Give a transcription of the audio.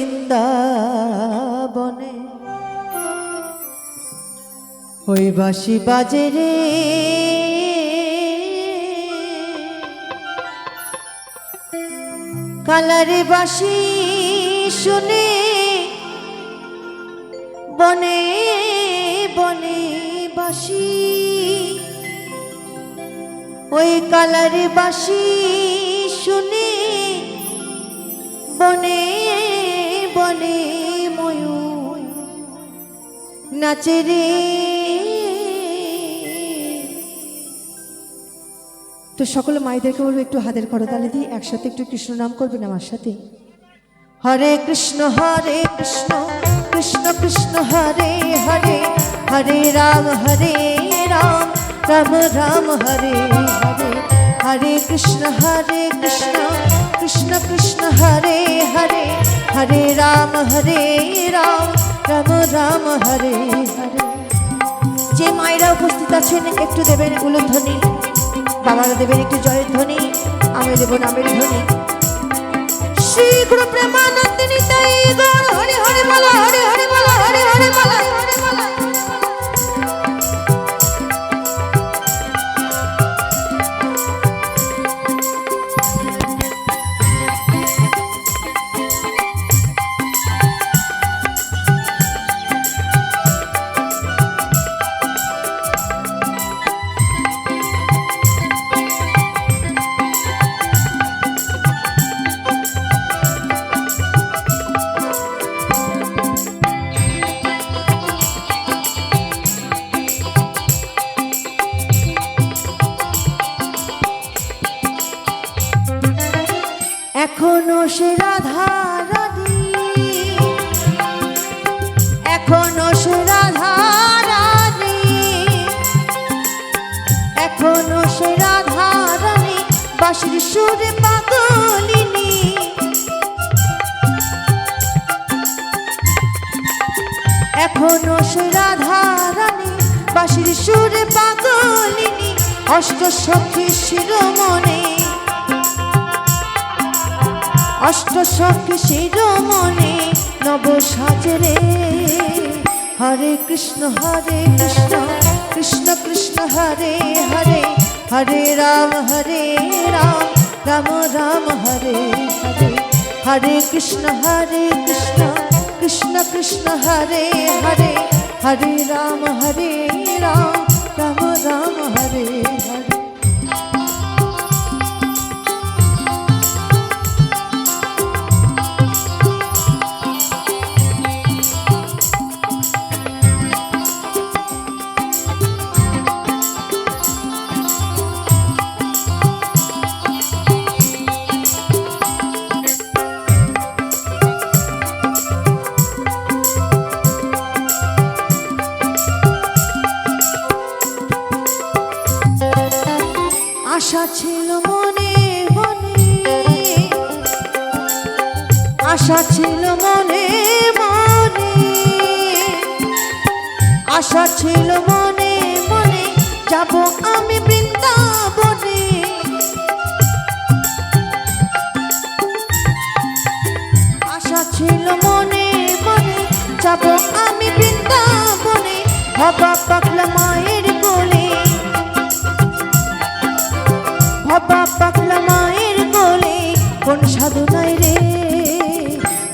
বৃন্দাবনে। ওই বাসি বাজে রে। কালারে বাসি শুনে বনে বনে বাসি ওই কালারে বাসি নাচে রে। তো সকল মায়েদেরকে বলব, একটু হাতের করতালে দিয়ে একসাথে একটু কৃষ্ণ নাম করবেন আমার সাথে? হরে কৃষ্ণ হরে কৃষ্ণ কৃষ্ণ কৃষ্ণ, হরে হরে হরে রাম হরে রাম রাম রাম, হরে হরে। হরে কৃষ্ণ হরে কৃষ্ণ কৃষ্ণ কৃষ্ণ, হরে হরে হরে রাম হরে রাম রাম রাম, হরে হরে। যে মায়েরা উপস্থিত আছেন, একটু দেবেন উলুধ্বনি। বাবারা দেবেন একটু জয়ের ধ্বনি আমি দেব নামের ধ্বনি। শ্রী গুরু প্রেমানন্দিনী তাই হরে হরে মালা হরে হরে মালা হরে হরে, বলা। এখনও সে রাধা রানী। এখনও সে রাধা রানী। এখনও সে রাধা রানী, বাঁশির সুরে পাগলিনী। এখনও সে রাধা রানী, বাঁশির সুরে পাগলিনী অষ্ট সখী শিরোমণি। অষ্ট সখী শিরোমণি নব সাজরে। হরে কৃষ্ণ হরে কৃষ্ণ কৃষ্ণ কৃষ্ণ, হরে হরে হরে রাম হরে রাম রাম রাম, হরে হরে। হরে কৃষ্ণ হরে কৃষ্ণ কৃষ্ণ কৃষ্ণ, হরে হরে হরে রাম হরে রাম আশা ছিল মনে মনে, আশা ছিল মনে মনে, আশা ছিল মনে মনে, যাব আমি বৃন্দাবনে। আশা ছিল মনে মনে, যাব আমি বৃন্দাবনে। হবা পাগলা মায়ের